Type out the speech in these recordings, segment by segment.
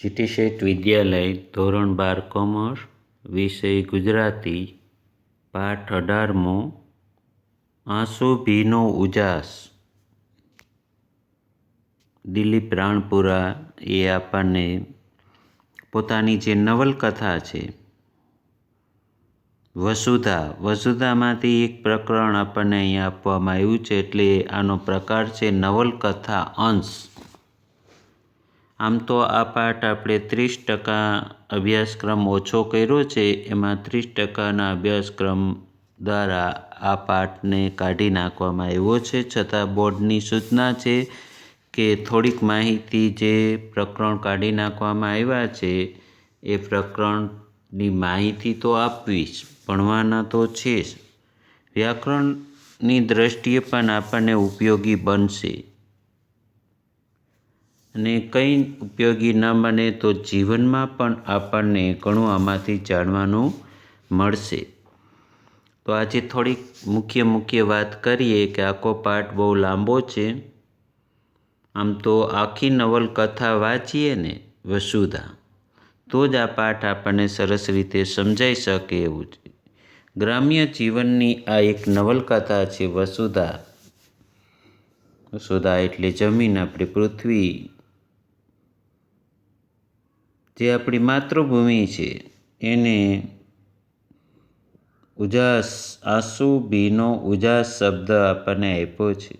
GT શેઠ વિદ્યાલય ધોરણ બાર commerce વિષય ગુજરાતી પાઠ અઢારમો આંસુ ભીનો ઉજાસ. દિલીપ રાણપુરા એ આપણને પોતાની જે નવલકથા છે, વસુધા, વસુધામાંથી એક પ્રકરણ આપણને અહીંયા આપવામાં આવ્યું છે, એટલે આનો પ્રકાર છે નવલકથા અંશ. આમ તો આ પાઠ આપણે ત્રીસ ટકા અભ્યાસક્રમ ઓછો કર્યો છે, એમાં ત્રીસ ટકાના અભ્યાસક્રમ દ્વારા આ પાઠને કાઢી નાખવામાં આવ્યો છે. છતાં બોર્ડની સૂચના છે કે થોડીક માહિતી જે પ્રકરણ કાઢી નાખવામાં આવ્યા છે, એ પ્રકરણની માહિતી તો આપવી જ ભણવાના તો છે જ. વ્યાકરણની દ્રષ્ટિએ પણ આપણને ઉપયોગી બનશે. અને કંઈ ઉપયોગી ન બને તો જીવનમાં પણ આપણને ઘણું આમાંથી જાણવાનું મળશે. તો આજે થોડીક મુખ્ય મુખ્ય વાત કરીએ કે આખો પાઠ બહુ લાંબો છે. આમ તો આખી નવલકથા વાંચીએ ને વસુધા, તો જ આ પાઠ આપણને સરસ રીતે સમજાઈ શકે એવું છે. ગ્રામ્ય જીવનની આ એક નવલકથા છે વસુધા. વસુધા એટલે જમીન આપણી પૃથ્વી. જે આપણી માતૃભૂમિ છે, એને ઉજાસ, આંસુ, ભીનો ઉજાસ શબ્દ આપણને આપ્યો છે.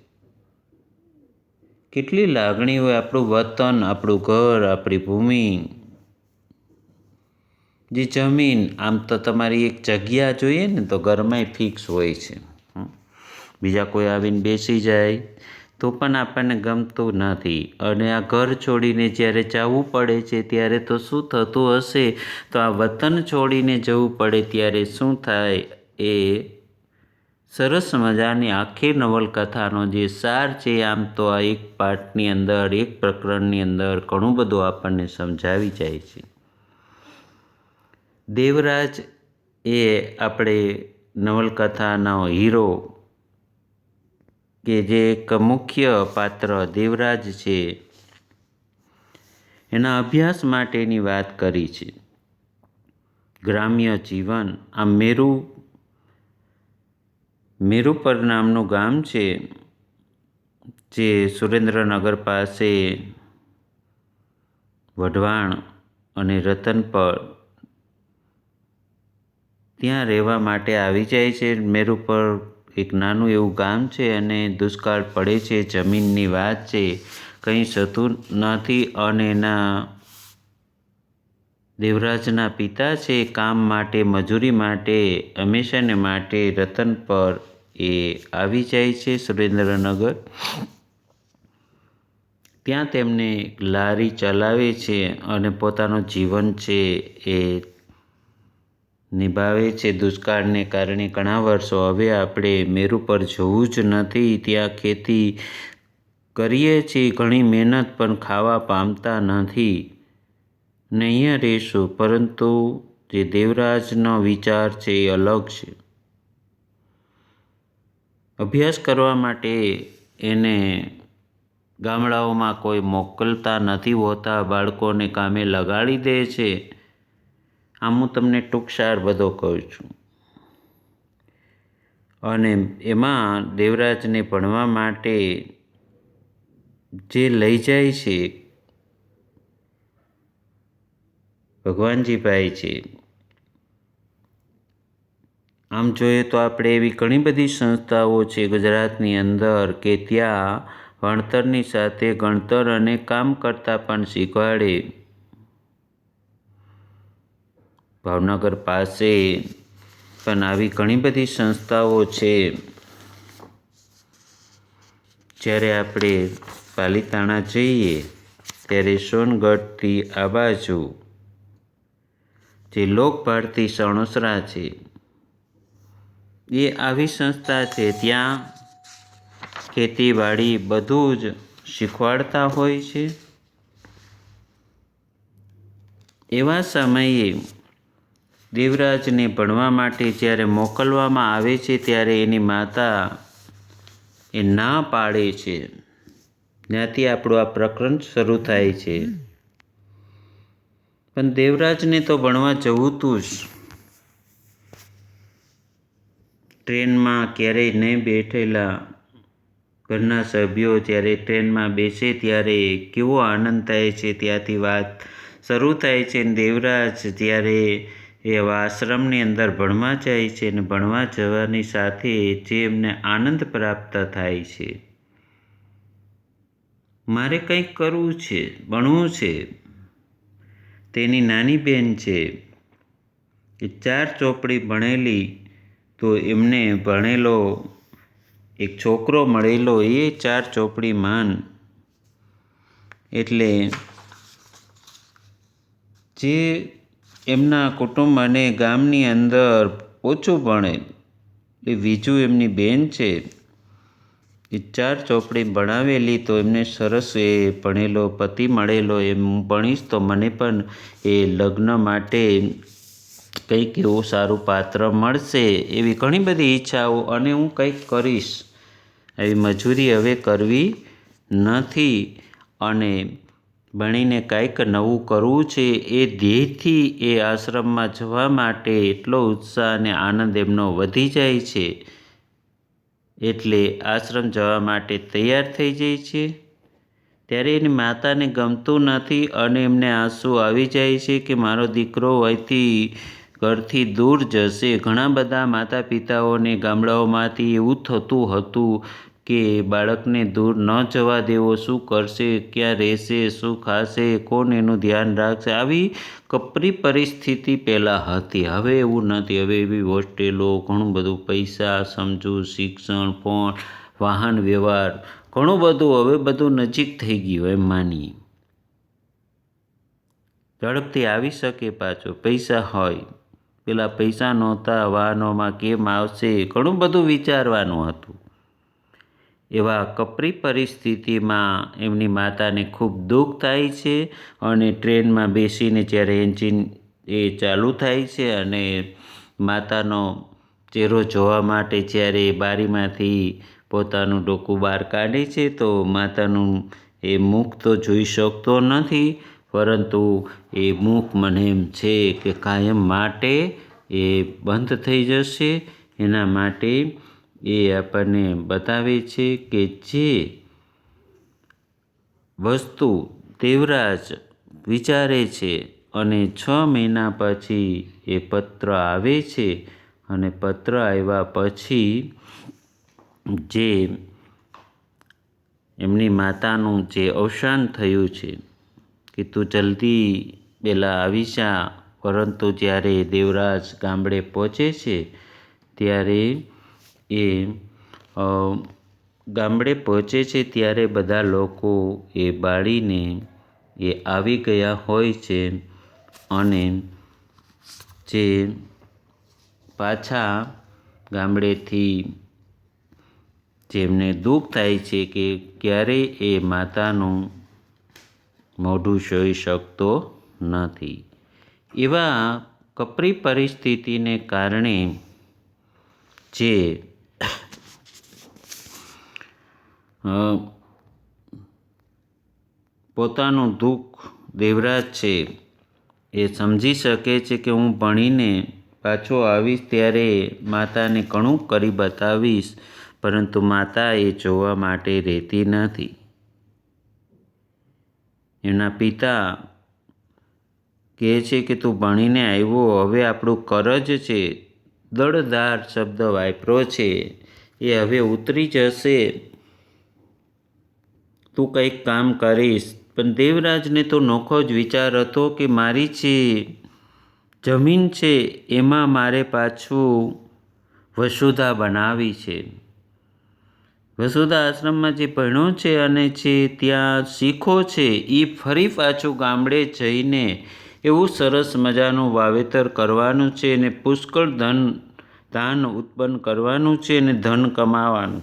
કેટલી લાગણી હોય આપણું વતન, આપણું ઘર, આપણી ભૂમિ. જે જમીન, આમ તો તમારી એક જગ્યા જોઈએ ને, તો ઘરમાંય ફિક્સ હોય છે. બીજા કોઈ આવીને બેસી જાય તો પણ આપણને ગમતું નથી. અને આ ઘર છોડીને જ્યારે જવું પડે છે, ત્યારે તો શું થતું હશે? તો આ વતન છોડીને જવું પડે ત્યારે શું થાય એ સરસ મજાની આખી નવલકથાનો જે સાર છે, આમ તો આ એક પાઠની અંદર, એક પ્રકરણની અંદર ઘણું બધું આપણને સમજાવી જાય છે. દેવરાજ એ આપણે નવલકથાનો હીરો કે જે એક મુખ્ય પાત્ર દેવરાજ છે, એના અભ્યાસ માટેની વાત કરી છે. ગ્રામ્ય જીવન, આ મેરુ મેરુપર નામનું ગામ છે, જે સુરેન્દ્રનગર પાસે વઢવાણ અને રતનપર ત્યાં રહેવા માટે આવી જાય છે. મેરુ પર એક નાનું એવું ગામ છે અને દુષ્કાળ પડે છે, જમીનની વાત છે. કંઈ થતું નથી અને એના દેવરાજના પિતા છે. કામ માટે, મજૂરી માટે, હંમેશાને માટે રતન પર એ આવી જાય છે સુરેન્દ્રનગર. ત્યાં તેમને લારી ચલાવે છે અને પોતાનું જીવન છે એ નિભાવે છે. દુષ્કાળને કારણે ઘણા વર્ષો હવે આપણે મેરુ પર જવું જ નથી. ત્યાં ખેતી કરીએ છીએ. ઘણી મહેનત પણ ખાવા પામતા નથી. ને અહીંયા રહીશું પરંતુ જે દેવરાજનો વિચાર છે એ અલગ છે. અભ્યાસ કરવા માટે એને ગામડાઓમાં કોઈ મોકલતા નથી હોતા. બાળકોને કામે લગાડી દે છે. આમ હું તમને ટૂંકસાર બધો કહું છું. અને એમાં દેવરાજને ભણવા માટે જે લઈ જાય છે, ભગવાનજીભાઈ છે, આમ જોઈએ તો આપણે એવી ઘણી બધી સંસ્થાઓ છે ગુજરાતની અંદર કે ત્યાં ભણતરની સાથે ગણતર અને કામ કરતાં પણ શીખવાડે. ભાવનગર પાસે પણ આવી ઘણી બધી સંસ્થાઓ છે. જ્યારે આપણે પાલીતાણા જઈએ, ત્યારે સોનગઢથી આ બાજુ જે લોકભારતી સણોસરા છે, એ આવી સંસ્થા છે. ત્યાં ખેતીવાડી બધું જ શીખવાડતા હોય છે. એવા સમયે દેવરાજને ભણવા માટે જ્યારે મોકલવામાં આવે છે, ત્યારે એની માતા એ ના પાડે છે. ત્યાંથી આપણું આ પ્રકરણ શરૂ થાય છે. પણ દેવરાજને તો ભણવા જવું તું જ. ટ્રેનમાં ક્યારેય નહીં બેઠેલા ઘરના સભ્યો જ્યારે ટ્રેનમાં બેસે, ત્યારે કેવો આનંદ થાય છે. ત્યાંથી વાત શરૂ થાય છે દેવરાજ જ્યારે એવા આશ્રમની અંદર ભણવા જાય છે અને ભણવા જવાની સાથે જે એમને આનંદ પ્રાપ્ત થાય છે. મારે કંઈક કરવું છે, ભણવું છે. તેની નાની બહેન છે. એ ચાર ચોપડી ભણેલી, તો એમને ભણેલો એક છોકરો મળેલો, એ ચાર ચોપડી માન. એટલે જે એમના કુટુંબ અને ગામની અંદર ઓછું ભણેલ એ બીજું એમની બેન છે. એ ચાર ચોપડી ભણાવેલી તો એમને સરસ એ ભણેલો, પતિ મળેલો એમ હું ભણીશ તો મને પણ એ લગ્ન માટે કંઈક એવું સારું પાત્ર મળશે એવી ઘણી બધી ઈચ્છાઓ અને હું કંઈક કરીશ. એવી મજૂરી હવે કરવી નથી અને ભણીને કાંઈક નવું કરવું છે, એ ધ્યેયથી એ આશ્રમમાં જવા માટે એટલો ઉત્સાહ અને આનંદ એમનો વધી જાય છે. એટલે આશ્રમ જવા માટે તૈયાર થઈ જાય છે. ત્યારે એની માતાને ગમતું નથી અને એમને આંસુ આવી જાય છે કે મારો દીકરો અહીંથી ઘરથી દૂર જશે. ઘણા બધા માતા પિતાઓને ગામડાઓમાંથી એવું થતું હતું કે બાળકને દૂર ન જવા દેવો, શું કરશે, ક્યાં રહેશે, શું ખાશે, કોણ એનું ધ્યાન રાખશે? આવી કપરી પરિસ્થિતિ પહેલાં હતી. હવે એવું નથી. હવે એવી હોસ્ટેલો, ઘણું બધું પૈસા, સમજુ, શિક્ષણ, ફોન, વાહન વ્યવહાર, ઘણું બધું હવે બધું નજીક થઈ ગયું એમ માનીએ. ઝડપથી આવી શકે પાછો. પૈસા હોય. પેલા પૈસા નહોતા, વાહનોમાં કેમ આવશે? ઘણું બધું વિચારવાનું હતું. એવા કપરી પરિસ્થિતિમાં એમની માતાને ખૂબ દુઃખ થાય છે અને ટ્રેનમાં બેસીને જ્યારે એન્જિન એ ચાલુ થાય છે અને માતાનો ચહેરો જોવા માટે જ્યારે બારીમાંથી પોતાનું ડોકું બહાર કાઢે છે, તો માતાનું એ મુખ તો જોઈ શકતો નથી, પરંતુ એ મુખ મને એમ છે કે કાયમ માટે એ બંધ થઈ જશે. એના માટે એ આપણને બતાવે છે કે જે વસ્તુ દેવરાજ વિચારે છે અને છ મહિના પછી એ પત્ર આવે છે અને પત્ર આવ્યા પછી જે એમની માતાનું જે અવસાન થયું છે કે તું જલ્દી પહેલાં આવી જા પરંતુ જ્યારે દેવરાજ ગામડે પહોંચે છે, ત્યારે એ ગામડે પહોંચે છે ત્યારે બધા લોકો એ બાળીને એ આવી ગયા હોય છે અને જે પાછા ગામડેથી જેમને દુઃખ થાય છે કે ક્યારેય એ માતાનું મોઢું જોઈ શકતો નથી. એવા કપરી પરિસ્થિતિને કારણે જે પોતાનું દુઃખ દેવરાજ છે એ સમજી શકે છે કે હું ભણીને પાછો આવીશ ત્યારે માતાને ઘણું કરી બતાવીશ, પરંતુ માતા એ જોવા માટે રહેતી નથી. એના પિતા કહે છે કે તું ભણીને આવ્યો, હવે આપણું કરજ છે. દળદાર શબ્દ વાપરો છે. એ હવે ઉતરી જશે. તું કંઈક કામ કરીશ. પણ દેવરાજને તો નોખો જ વિચાર હતો કે મારી જે જમીન છે એમાં મારે પાછું વસુધા બનાવી છે. વસુધા આશ્રમમાં જે ભણ્યો છે અને જે ત્યાં શીખો છે એ ફરી પાછું ગામડે જઈને એવું સરસ મજાનું વાવેતર કરવાનું છે અને પુષ્કળ ધન, ધાન ઉત્પન્ન કરવાનું છે અને ધન કમાવાનું.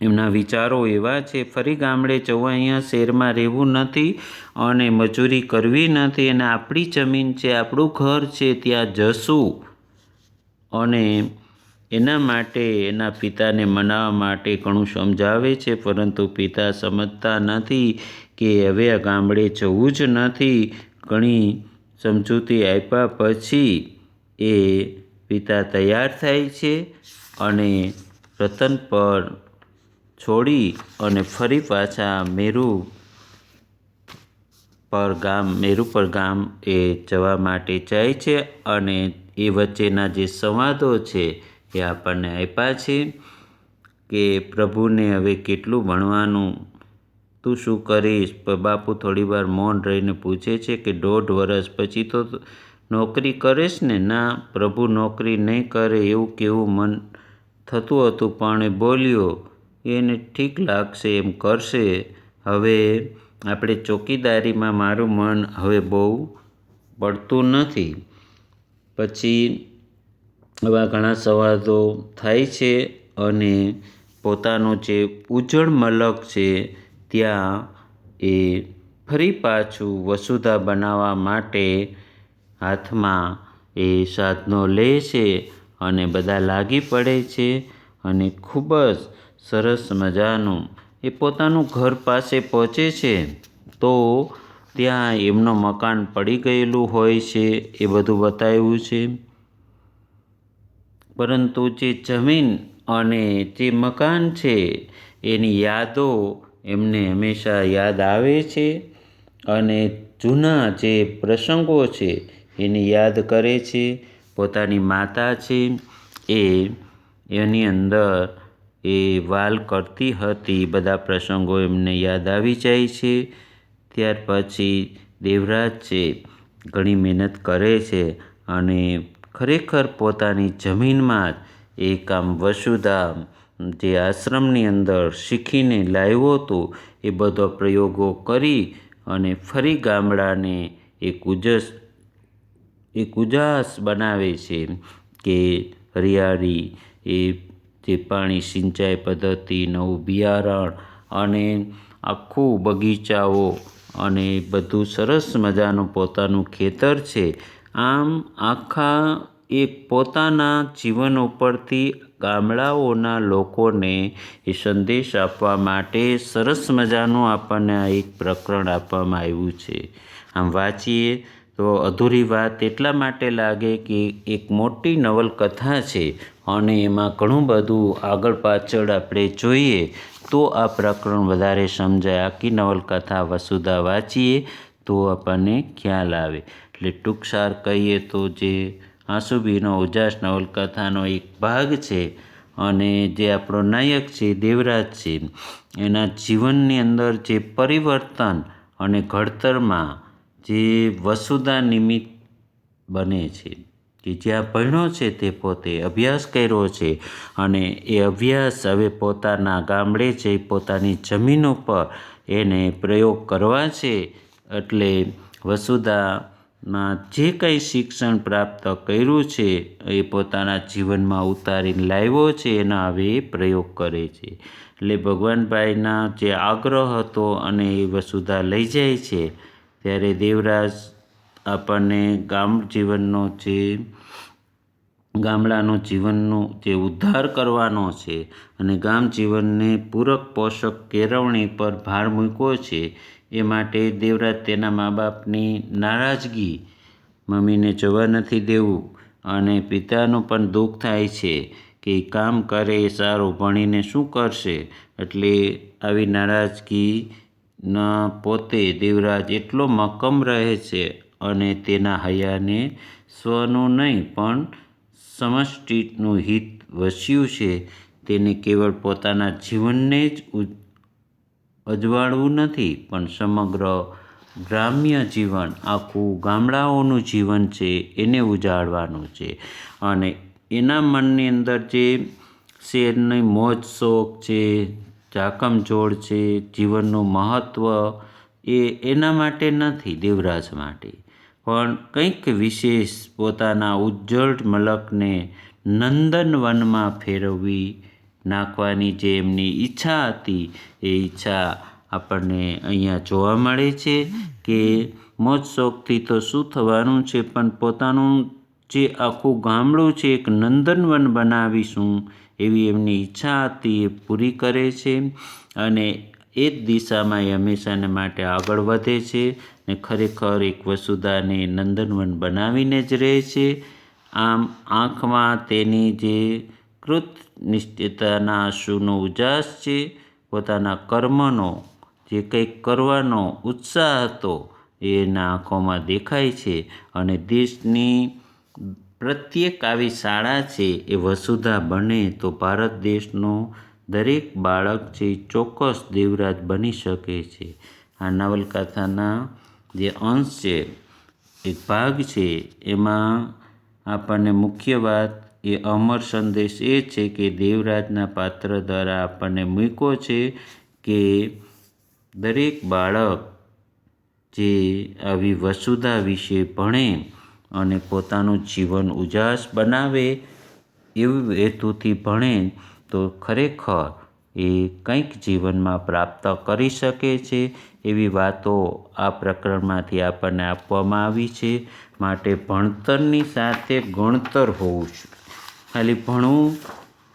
એમના વિચારો એવા છે, ફરી ગામડે જવું, અહીંયા શહેરમાં રહેવું નથી અને મજૂરી કરવી નથી અને આપણી જમીન છે, આપણું ઘર છે, ત્યાં જશું. અને એના માટે, એના પિતાને મનાવવા માટે ઘણું સમજાવે છે, પરંતુ પિતા સમજતા નથી કે હવે આ ગામડે જવું જ નથી. ઘણી સમજૂતી આપ્યા પછી એ પિતા તૈયાર થાય છે અને રતન પર છોડી અને ફરી પાછા મેરુ પર ગામ, મેરુ પર ગામ એ જવા માટે જાય છે અને એ વચ્ચેના જે સંવાદો છે એ આપણને આપ્યા છે કે પ્રભુને હવે કેટલું ભણવાનું, તું શું કરીશ? બાપુ થોડી વાર મૌન રહીને પૂછે છે કે દોઢ વર્ષ પછી તો નોકરી કરીશ ને? ના, પ્રભુ નોકરી નહીં કરે એવું કેવું મન થતું હતું પણ એ બોલ્યો એને ઠીક લાગશે, એમ કરશે. હવે આપણે ચોકીદારીમાં મારું મન હવે બહુ પડતું નથી. પછી આવા ઘણા સંવાદો થાય છે અને પોતાનો જે ઉજ્જળ મલક છે, ત્યાં એ ફરી પાછું વસુધા બનાવવા માટે હાથમાં એ સાધનો લે છે અને બધા લાગી પડે છે અને ખૂબ જ સરસ મજાનું. એ પોતાનું ઘર પાસે પહોંચે છે, તો ત્યાં એમનું મકાન પડી ગયેલું હોય છે, એ બધું બતાવ્યું છે. પરંતુ જે જમીન અને જે મકાન છે, એની યાદો એમને હંમેશા યાદ આવે છે અને જૂના જે પ્રસંગો છે, એની યાદ કરે છે. પોતાની માતા છે, એ એની અંદર એ વાલ કરતી હતી. બધા પ્રસંગો એમને યાદ આવી જાય છે. ત્યાર પછી દેવરાજ છે, ઘણી મહેનત કરે છે અને ખરેખર પોતાની જમીનમાં જ એ કામ વસુધા, જે આશ્રમની અંદર શીખીને લાવ્યો હતો, એ બધો પ્રયોગો કરી અને ફરી ગામડાને એક ઉજસ, એક ઉજાસ બનાવે છે કે હરિયાળી એ જે પાણી સિંચાઈ પદ્ધતિ, નવું બિયારણ અને આખું બગીચાઓ અને બધું સરસ મજાનું પોતાનું ખેતર છે. આમ આખા એક પોતાના જીવન ઉપરથી ગામડાઓના લોકોને એ સંદેશ આપવા માટે સરસ મજાનું આપણને આ એક પ્રકરણ આપવામાં આવ્યું છે. આમ વાંચીએ તો અધૂરી વાત એટલા માટે લાગે કે એક મોટી નવલકથા છે. અને એમાં ઘણું બધું આગળ પાછળ આપણે જોઈએ તો આ પ્રકરણ વધારે સમજાય. આખી નવલકથા વસુધા વાંચીએ તો આપણને ખ્યાલ આવે. એટલે ટૂંકસાર કહીએ તો જે આંસુભીનો ઉજાસ નવલકથાનો એક ભાગ છે અને જે આપણો નાયક છે, દેવરાજ છે, એના જીવનની અંદર જે પરિવર્તન અને ઘડતરમાં જે વસુધા નિમિત્ત બને છે. કે જ્યાં ભણ્યો છે તે પોતે અભ્યાસ કર્યો છે અને એ અભ્યાસ હવે પોતાના ગામડે જઈ પોતાની જમીન ઉપર એને પ્રયોગ કરવા છે. એટલે વસુધામાં જે કંઈ શિક્ષણ પ્રાપ્ત કર્યું છે એ પોતાના જીવનમાં ઉતારીને લાવ્યો છે એના હવે પ્રયોગ કરે છે. એટલે ભગવાનભાઈના જે આગ્રહ હતો અને એ વસુધા લઈ જાય છે, ત્યારે દેવરાજ આપણને ગામ જીવનનો જે, ગામડાનો જીવનનો જે ઉદ્ધાર કરવાનો છે અને ગામ જીવનને પૂરક પોષક કેળવણી પર ભાર મૂક્યો છે, એ માટે દેવરાજ તેના મા બાપની નારાજગી મમ્મીને જવા નથી દેવું અને પિતાનું પણ દુઃખ થાય છે કે કામ કરે, સારું ભણીને શું કરશે? એટલે આવી નારાજગી ના પોતે દેવરાજ એટલો મક્કમ રહે છે અને તેના હૈયાને સ્વનું નહીં, પણ સમષ્ટિનું હિત વસ્યું છે. તેને કેવળ પોતાના જીવનને જ અજવાળવું નથી, પણ સમગ્ર ગ્રામ્ય જીવન, આખું ગામડાઓનું જીવન છે, એને ઉજાળવાનું છે. અને એના મનની અંદર જે શેરની મોજ, શોખ છે, ઝાકમઝોળ છે, જીવનનું મહત્ત્વ એ એના માટે નથી, દેવરાજ માટે. પણ કંઈક વિશેષ પોતાના ઉજ્જવળ મલકને નંદનવનમાં ફેરવવી નાખવાની જે એમની ઈચ્છા હતી, એ ઈચ્છા આપણને અહીંયા જોવા મળે છે કે મોજ શોખથી તો શું થવાનું છે, પણ પોતાનું જે આખું ગામડું છે, એક નંદનવન બનાવીશું એવી એમની ઈચ્છા હતી, એ પૂરી કરે છે અને એ જ દિશામાં એ હંમેશાને માટે આગળ વધે છે. ને ખરેખર એક વસુધાને નંદનવન બનાવીને જ રહે છે. આમ આંખમાં તેની જે કૃત નિશ્ચિતતાના આંસુનો ઉજાસ છે, પોતાના કર્મનો જે કંઈક કરવાનો ઉત્સાહ હતો એના આંખોમાં દેખાય છે અને દેશની પ્રત્યેક આવી શાળા છે એ વસુધા બને તો ભારત દેશનો દરેક બાળક છે ચોક્કસ દેવરાજ બની શકે છે. આ નવલકથાના જે અંશ છે, એક ભાગ છે, એમાં આપણને મુખ્ય વાત એ અમર સંદેશ એ છે કે દેવરાજના પાત્ર દ્વારા આપણને મૂક્યો છે કે દરેક બાળક જે આવી વસુધા વિશે ભણે અને પોતાનું જીવન ઉજાસ બનાવે એવું હેતુથી ભણે તો ખરેખર એ કંઈક જીવનમાં પ્રાપ્ત કરી શકે છે. એવી વાતો આ પ્રકરણમાંથી આપણને આપવામાં આવી છે. માટે ભણતરની સાથે ગણતર હોવું જોઈએ ખાલી ભણવું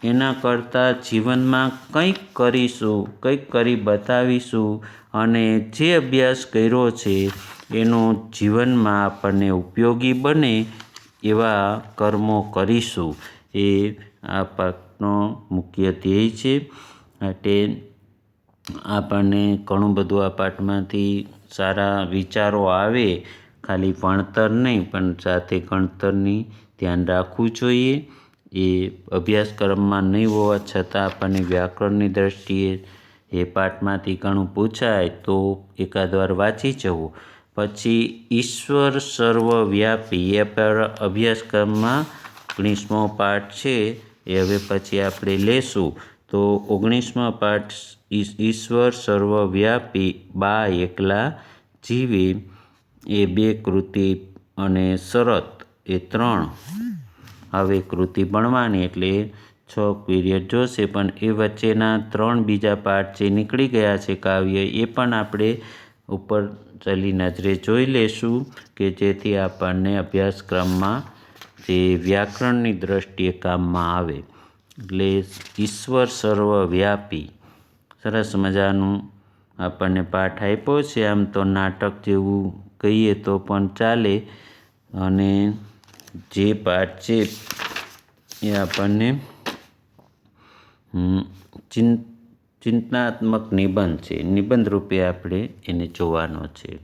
એના કરતાં જીવનમાં કંઈક કરીશું, કંઈક કરી બતાવીશું અને જે અભ્યાસ કર્યો છે એનો જીવનમાં આપણને ઉપયોગી બને એવા કર્મો કરીશું. એ આ પાકનો મુખ્ય ધ્યેય છે. માટે આપણને ઘણું બધું આ પાઠમાંથી સારા વિચારો આવે, ખાલી ભણતર નહીં, પણ સાથે ગણતરની ધ્યાન રાખવું જોઈએ. એ અભ્યાસક્રમમાં નહીં હોવા છતાં આપણને વ્યાકરણની દ્રષ્ટિએ એ પાઠમાંથી ઘણું પૂછાય તો એકાદ વાર વાંચી જવું. પછી ઈશ્વર સર્વવ્યાપી, એ પર અભ્યાસક્રમમાં ઓગણીસમો પાઠ છે, એ હવે પછી આપણે લેશું. તો ઓગણીસમો પાઠ ઈશ્વર સર્વવ્યાપી બા એકલા જીવે, એ બે કૃતિ અને શરત એ ત્રણ. હવે કૃતિ ભણવાની એટલે છ પીરિયડ જોશે, પણ એ વચ્ચેના ત્રણ બીજા પાઠ જે નીકળી ગયા છે કાવ્ય, એ પણ આપણે ઉપર ચલી નજરે જોઈ લેશું કે જેથી આપણને અભ્યાસક્રમમાં જે વ્યાકરણની દ્રષ્ટિએ કામમાં આવે. એટલે ઈશ્વર સર્વવ્યાપી સરસ મજાનું આપણને પાઠ આપ્યો છે. આમ તો નાટક જેવું કહીએ તો પણ ચાલે. અને જે પાઠ છે એ આપણને ચિંતનાત્મક નિબંધ છે. નિબંધ રૂપે આપણે એને જોવાનો છે.